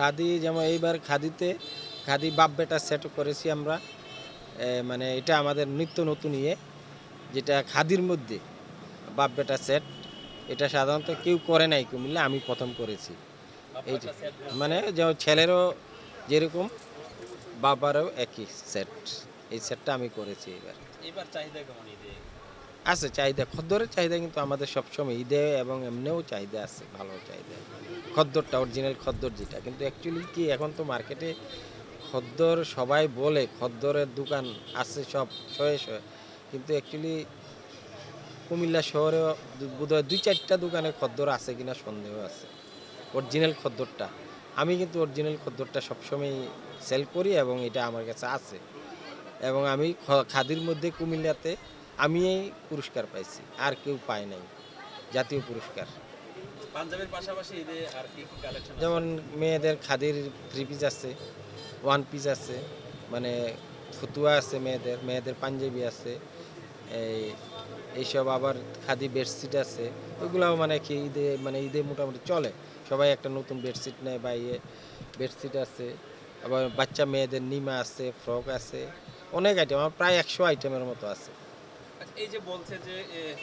খাদি যেমন এইবার খাদিতে খাদি বাপ বেটা সেট করেছি আমরা। মানে এটা আমাদের নিত্য নতুন ইয়ে যেটা খাদির মধ্যে বাপ বেটা সেট এটা সাধারণত কেউ করে নাই কুমিল্লা আমি প্রথম করেছি। এই যে, মানে যেমন ছেলেরও যেরকম বাবারও একই সেট এই সেটটা আমি করেছি এবার এবার চাহিদা কেমন আছে, চাহিদা, খদ্দরের চাহিদা কিন্তু আমাদের সবসময় ঈদে এবং এমনিও চাহিদা আছে, ভালো চাহিদা খদ্দরটা অরিজিনাল খদ্দর যেটা। কিন্তু অ্যাকচুয়ালি কি, এখন তো মার্কেটে খদ্দর সবাই বলে, খদ্দরের দোকান আছে সব, শয়ে শয়ে। কিন্তু অ্যাকচুয়ালি কুমিল্লা শহরেও দু- বোধহয় দুই চারটা দোকানে খদ্দর আছে কিনা সন্দেহ আছে। অরিজিনাল খদ্দরটা। আমি কিন্তু অরিজিনাল খদ্দরটা সবসময় সেল করি এবং এটা আমার কাছে আছে। এবং আমি খাদির মধ্যে কুমিল্লাতে আমি এই পুরস্কার পাইছি আর কেউ পায় নাই জাতীয় পুরস্কার। পাঞ্জাবের পাশাপাশি ঈদে আর কি কি কালেকশন যেমন মেয়েদের খাদির থ্রি পিস আছে ওয়ান পিস আছে মানে ফতুয়া আছে মেয়েদের মেয়েদের পাঞ্জাবি আছে এই এইসব আবার খাদি বেডশিট আছে ওইগুলাও মানে কি ঈদে মানে ঈদে মোটামুটি চলে। সবাই একটা নতুন বেডশিট নেয় বা ইয়ে বেডশিট আছে আবার বাচ্চা মেয়েদের নিমা আছে ফ্রক আছে অনেক আইটেম আমার প্রায় একশো আইটেমের মতো আছে। এই যে বলছে যে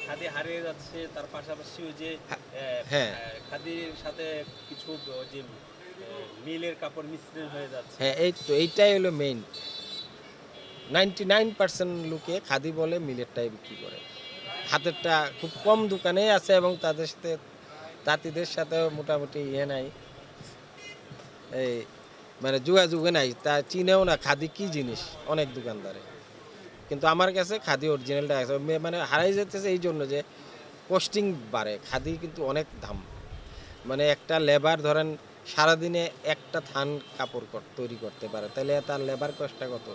খাদি হারিয়ে যাচ্ছে তার পাশাপাশি ওই যে হ্যাঁ, হ্যাঁ। খাদির সাথে কিছু যে মিলের কাপড় মিশ্রণ হয়ে যাচ্ছে। হ্যাঁ এই তো এইটাই হলো মেইন নাইনটি নাইন পার্সেন্ট লোকে খাদি বলে মিলেরটাই বিক্রি করে। হাতেরটা খুব কম দোকানে আছে এবং তাদের সাথে তাঁতিদের সাথে মোটামুটি ইয়ে নাই। এই মানে যোগাযোগে নাই। তা চিনেও না খাদি কি জিনিস অনেক দোকানদারে। কিন্তু আমার কাছে খাদি অরিজিনালটা আছে। মানে হারাই যেতেছে এই জন্য যে কস্টিং বাড়ে। খাদি কিন্তু অনেক দাম। মানে একটা লেবার ধরেন সারাদিনে একটা থান কাপড় তৈরি করতে পারে। তাহলে তার লেবার কষ্টটা কত?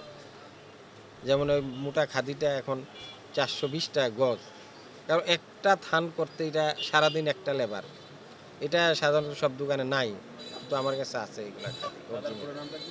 যেমন ওই মোটা খাদিটা এখন চারশো বিশ টাকা গজ। কারণ একটা থান করতে এটা সারাদিন একটা লেবার এটা সাধারণত সব দোকানে নাই। তো আমার কাছে আছে এগুলা